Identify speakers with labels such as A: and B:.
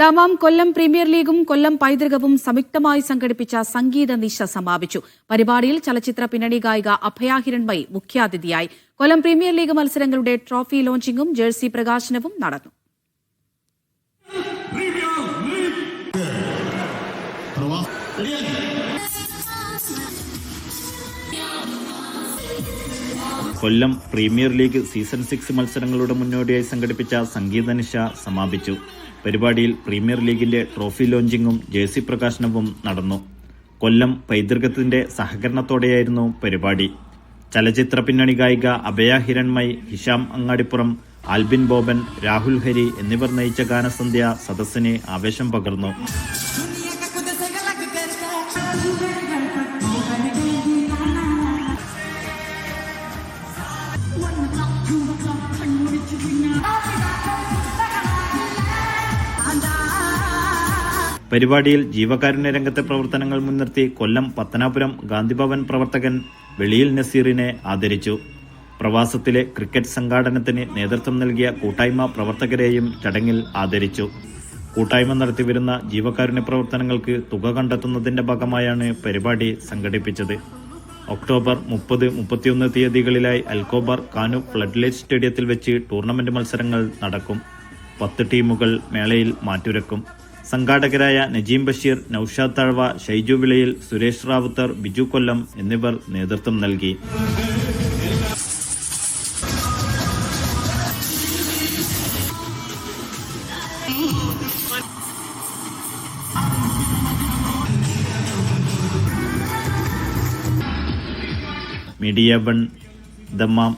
A: Dammam കൊല്ലം premier ലീഗും കൊല്ലം പൈതൃകവും സംയുക്തമായി സംഘടിപ്പിച്ച സംഗീത നിശ സമാപിച്ചു. പരിപാടിയിൽ ചലച്ചിത്ര പിന്നണി ഗായിക അഭയ മുഖ്യാതിഥിയായി. കൊല്ലം പ്രീമിയർ ലീഗ് മത്സരങ്ങളുടെ ട്രോഫി ലോഞ്ചിങ്ങും ജേഴ്സി പ്രകാശനവും നടന്നു.
B: Kollam premier league season six മത്സരങ്ങളുടെ മുന്നോടിയായി സംഘടിപ്പിച്ച സംഗീതനിശ സമാപിച്ചു. പരിപാടിയിൽ പ്രീമിയർ ലീഗിന്റെ ട്രോഫി ലോഞ്ചിങ്ങും ജേഴ്സി പ്രകാശനവും നടന്നു. കൊല്ലം പൈതൃകത്തിന്റെ സഹകരണത്തോടെയായിരുന്നു പരിപാടി. ചലച്ചിത്ര പിന്നണി ഗായിക അഭയ ഹിരൺമയ് ഹിഷാം അങ്ങാടിപ്പുറം ആൽബിൻ ബോബൻ രാഹുൽ ഹരി എന്നിവർ നയിച്ച ഗാനസന്ധ്യ സദസ്സിനെ ആവേശം പകർന്നു. പരിപാടിയിൽ ജീവകാരുണ്യ രംഗത്തെ പ്രവർത്തനങ്ങൾ മുൻനിർത്തി കൊല്ലം പത്തനാപുരം ഗാന്ധിഭവൻ പ്രവർത്തകൻ വെളിയിൽ നസീറിനെ ആദരിച്ചു. പ്രവാസത്തിലെ ക്രിക്കറ്റ് സംഘാടനത്തിന് നേതൃത്വം നൽകിയ കൂട്ടായ്മ പ്രവർത്തകരെയും ചടങ്ങിൽ ആദരിച്ചു. കൂട്ടായ്മ നടത്തിവരുന്ന ജീവകാരുണ്യ പ്രവർത്തനങ്ങൾക്ക് തുക കണ്ടെത്തുന്നതിന്റെ ഭാഗമായാണ് പരിപാടി സംഘടിപ്പിച്ചത്. ഒക്ടോബർ മുപ്പത് മുപ്പത്തിയൊന്ന് തീയതികളിലായി അൽക്കോബാർ കാനു ഫ്ലഡ് ലൈറ്റ് സ്റ്റേഡിയത്തിൽ വെച്ച് ടൂർണമെന്റ് മത്സരങ്ങൾ നടക്കും. പത്ത് ടീമുകൾ മേളയിൽ മാറ്റുരക്കും. സംഘാടകരായ നജീം ബഷീർ നൌഷാദ് തഴവ ഷൈജു വിളയിൽ സുരേഷ് റാവുത്തർ ബിജു കൊല്ലം എന്നിവർ നേതൃത്വം നൽകി. Media one Dammam.